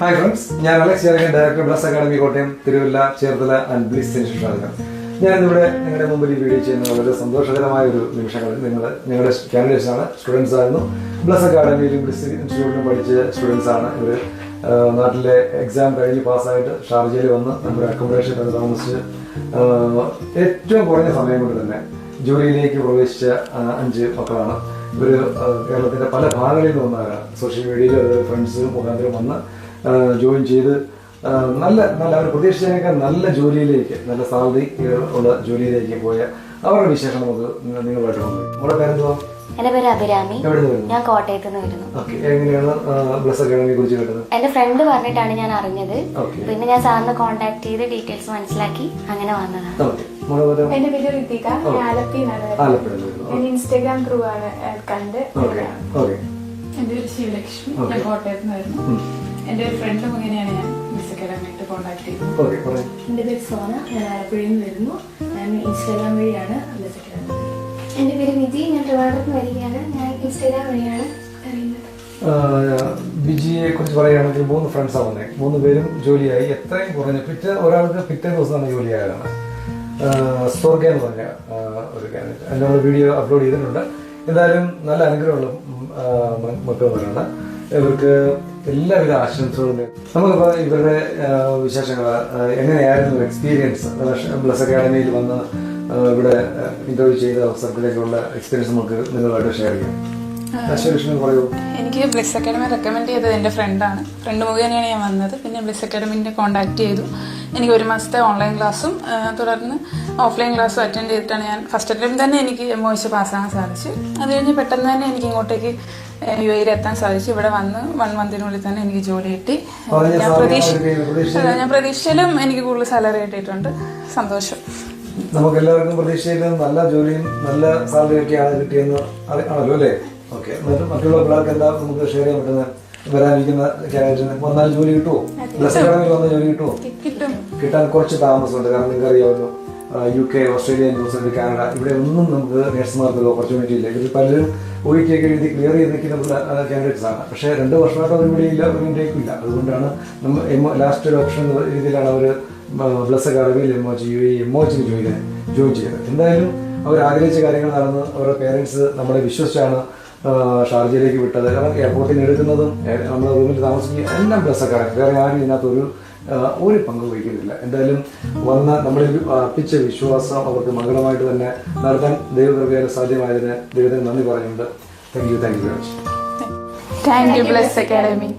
Hi friends ഞാൻ Alex Cherakan director Bliss academy Kottayam Thiruvalla Cherthala and Bliss സ്വാഗതം ഞാൻ ഇവിടെ നിങ്ങളുടെ മുമ്പിൽ ഈ വീഡിയോ ചെയ്യുന്ന വളരെ സന്തോഷകരമായ ഒരു നിമിഷങ്ങൾ. നിങ്ങൾ ഞങ്ങളുടെ കാൻഡിഡേറ്റ്സ് ആണ് സ്റ്റുഡൻസ് ആയിരുന്നു. ബ്ലസ് അക്കാദമിയിലും ബ്ലിസ് ഇൻസ്റ്റിറ്റ്യൂട്ടിലും പഠിച്ച സ്റ്റുഡൻസ് ആണ് ഇവർ നാട്ടിലെ എക്സാം കഴിഞ്ഞ് പാസ്സായിട്ട് ഷാർജയിൽ വന്ന് നമ്മുടെ അക്കോമഡേഷൻ തന്നെ താമസിച്ച് ഏറ്റവും കുറഞ്ഞ സമയം കൊണ്ട് തന്നെ ജോലിയിലേക്ക് പ്രവേശിച്ച അഞ്ച് മക്കളാണ്. ഇവർ കേരളത്തിന്റെ പല ഭാഗങ്ങളിൽ നിന്ന് വന്നവരാണ് സോഷ്യൽ മീഡിയയിൽ ഫ്രണ്ട്സ് മുഖാന്തരം വന്ന് ജോയിൻ ചെയ്ത് നല്ല നല്ല അവർ പ്രതീക്ഷിച്ചതിനേക്കാൾ നല്ല ജോലിയിലേക്ക് നല്ല സാലറി ഉള്ള ജോലിയിലേക്ക് പോയ അവരുടെ വിശേഷം നമുക്ക് നിങ്ങളുമായിട്ട് നമ്മുടെ പേരെന്തോ എന്റെ പേര് അഭിരാമി. നിന്ന് വരുന്നു? ഞാൻ കോട്ടയത്ത് നിന്ന് വരുന്നു. എങ്ങനെയാണ് ബ്ലസ് അക്കാഡമിയെ കുറിച്ച് കേട്ടത്? എന്റെ ഫ്രണ്ട് പറഞ്ഞിട്ടാണ് ഞാൻ അറിഞ്ഞത്. പിന്നെ ഞാൻ സാറിന് കോണ്ടാക്ട് ചെയ്ത് ഡീറ്റെയിൽസ് മനസ്സിലാക്കി അങ്ങനെ വന്നതാണ് ഓക്കെ. നമ്മുടെ പേര്? എന്റെ പേര് ഋതിക ഞാൻ വരുന്നു. ഇൻസ്റ്റാഗ്രാം ത്രൂ ആണ് കണ്ട് ഓക്കെ. ഓക്കെ. എന്റെ പേര് ശിവലക്ഷ്മി. Okay. ഞാൻ കോട്ടയത്ത് നിന്നായിരുന്നു എന്റെ ഒരു ഫ്രണ്ട് മുഖേനയാണ് ഞാൻ മിസ് അക്കാഡമിയായിട്ട് കോൺടാക്ട് ചെയ്തത്. എന്റെ പേര് സോന. ഞാൻ ആലപ്പുഴയിൽ നിന്ന് വരുന്നു. ഞാൻ ഇൻസ്റ്റാഗ്രാം വഴിയാണ് ബ്ലസ് അക്കാദമി എന്റെ പേര് വിജി. ഞാൻ ട്രിവാൻഡ്രത്ത് വരികയാണ്. ഞാൻ ഇൻസ്റ്റാഗ്രാം വഴിയാണ് അറിയുന്നത്. വിജിയെ കുറിച്ച് പറയുകയാണെങ്കിൽ മൂന്ന് ഫ്രണ്ട്സാണ് വന്നേ. മൂന്ന് പേരും ജോലിയായി. എത്രയും കുറഞ്ഞ പിറ്റേ ഒരാൾക്ക് പിറ്റേ ദിവസമാണ് ജോലിയായതാണ് സ്വർഗ എന്ന് പറഞ്ഞ ഒരു നമ്മൾ വീഡിയോ അപ്ലോഡ് ചെയ്തിട്ടുണ്ട്. എന്തായാലും നല്ല അനുഗ്രഹമുള്ള മറ്റുള്ളവരാണ് ആ, മ- മക്കളാണ് ഇവർക്ക് എല്ലാവിധ ആശംസകളും നമുക്കിപ്പോൾ ഇവരുടെ വിശേഷങ്ങൾ എങ്ങനെയായിരുന്നു എക്സ്പീരിയൻസ് ബ്ലസ് അക്കാഡമിയിൽ വന്ന് ഇവിടെ ഇന്റർവ്യൂ ചെയ്ത അവസരത്തിലേക്കുള്ള എക്സ്പീരിയൻസ് നമുക്ക് നിങ്ങളുമായിട്ട് ഷെയർ ചെയ്യാം. എനിക്ക് ബ്ലിസ് അക്കാഡമി റെക്കമെൻഡ് ചെയ്തത് എന്റെ ഫ്രണ്ടാണ് ഫ്രണ്ട് മുഖേനയാണ് ഞാൻ വന്നത്. പിന്നെ ബ്ലിസ് അക്കാഡമിന്റെ കോൺടാക്ട് ചെയ്തു. എനിക്ക് ഒരു മാസത്തെ ഓൺലൈൻ ക്ലാസ്സും തുടർന്ന് ഓഫ്ലൈൻ ക്ലാസ്സും അറ്റൻഡ് ചെയ്തിട്ടാണ് ഞാൻ ഫസ്റ്റ് അറ്റംപ്റ്റ് തന്നെ എനിക്ക് എച്ച് പാസ്സാകാൻ സാധിച്ചു. അത് കഴിഞ്ഞ് പെട്ടെന്ന് തന്നെ എനിക്ക് ഇങ്ങോട്ടേക്ക് യു എയിൽ എത്താൻ സാധിച്ചു. ഇവിടെ വന്ന് വൺ മന്തിനുള്ളിൽ തന്നെ എനിക്ക് ജോലി കിട്ടി. ഞാൻ പ്രതീക്ഷ ഞാൻ പ്രതീക്ഷയിലും എനിക്ക് കൂടുതൽ സാലറി കിട്ടിയിട്ടുണ്ട്. സന്തോഷം. നമുക്ക് എല്ലാവർക്കും പ്രതീക്ഷയിലും നല്ല ജോലിയും നല്ല സാലറി ഒക്കെയാണ് കിട്ടിയെന്ന് ആണല്ലോ അല്ലേ? ഓക്കെ എന്നിട്ട് മറ്റുള്ള പിള്ളേർക്ക് എന്താ നമുക്ക് ഷെയർ ചെയ്യാൻ പറ്റുന്നത് വരാനിരിക്കുന്ന ക്യാരക്ടറിന് വന്നാൽ ജോലി കിട്ടുമോ പ്ലസ് അക്കാഡമിയിൽ വന്ന ജോലി കിട്ടുമോ കിട്ടാൻ കുറച്ച് താമസമുണ്ട്. കാരണം നിങ്ങൾക്ക് അറിയാമല്ലോ U K Australia New Zealand Canada ഇവിടെ ഒന്നും നമുക്ക് നേഴ്സുമാർക്ക് ഓപ്പർച്യൂണിറ്റി ഇല്ല. ഇവർ പലരും ഒ ഒക്കെ എഴുതി ക്ലിയർ ചെയ്ത് നിൽക്കുന്ന കാൻഡിഡേറ്റ്സ് ആണ്. പക്ഷേ രണ്ട് വർഷമായിട്ട് അവർ ഇവിടെ ഇല്ല ഒരു ഇന്ത്യക്കും ഇല്ല. അതുകൊണ്ടാണ് നമ്മൾ ലാസ്റ്റ് ഒരു ഓപ്ഷൻ എന്ന രീതിയിലാണ് അവർ plus അക്കാഡമിയിൽ M O G U A O join join ചെയ്തത്. എന്തായാലും അവർ ആഗ്രഹിച്ച കാര്യങ്ങൾ നടന്ന് അവരുടെ പേരൻസ് നമ്മളെ വിശ്വസിച്ചാണ് ഷാർജയിലേക്ക് വിട്ടത്. കാരണം എയർപോർട്ടിൽ നിന്ന് എടുക്കുന്നതും നമ്മുടെ റൂമിൽ താമസിക്കുകയും എല്ലാം അക്കാഡമി വേറെ ആരും ഇതിനകത്ത് ഒരു പങ്ക് വഹിക്കുന്നില്ല. എന്തായാലും വന്ന നമ്മളിൽ അർപ്പിച്ച വിശ്വാസം അവർക്ക് മംഗളമായിട്ട് തന്നെ നടത്താൻ ദൈവകൃപയാൽ സാധ്യമായതിന് ദൈവത്തിന് നന്ദി പറയുന്നുണ്ട്. Thank you thank you very much thank you Bliss academy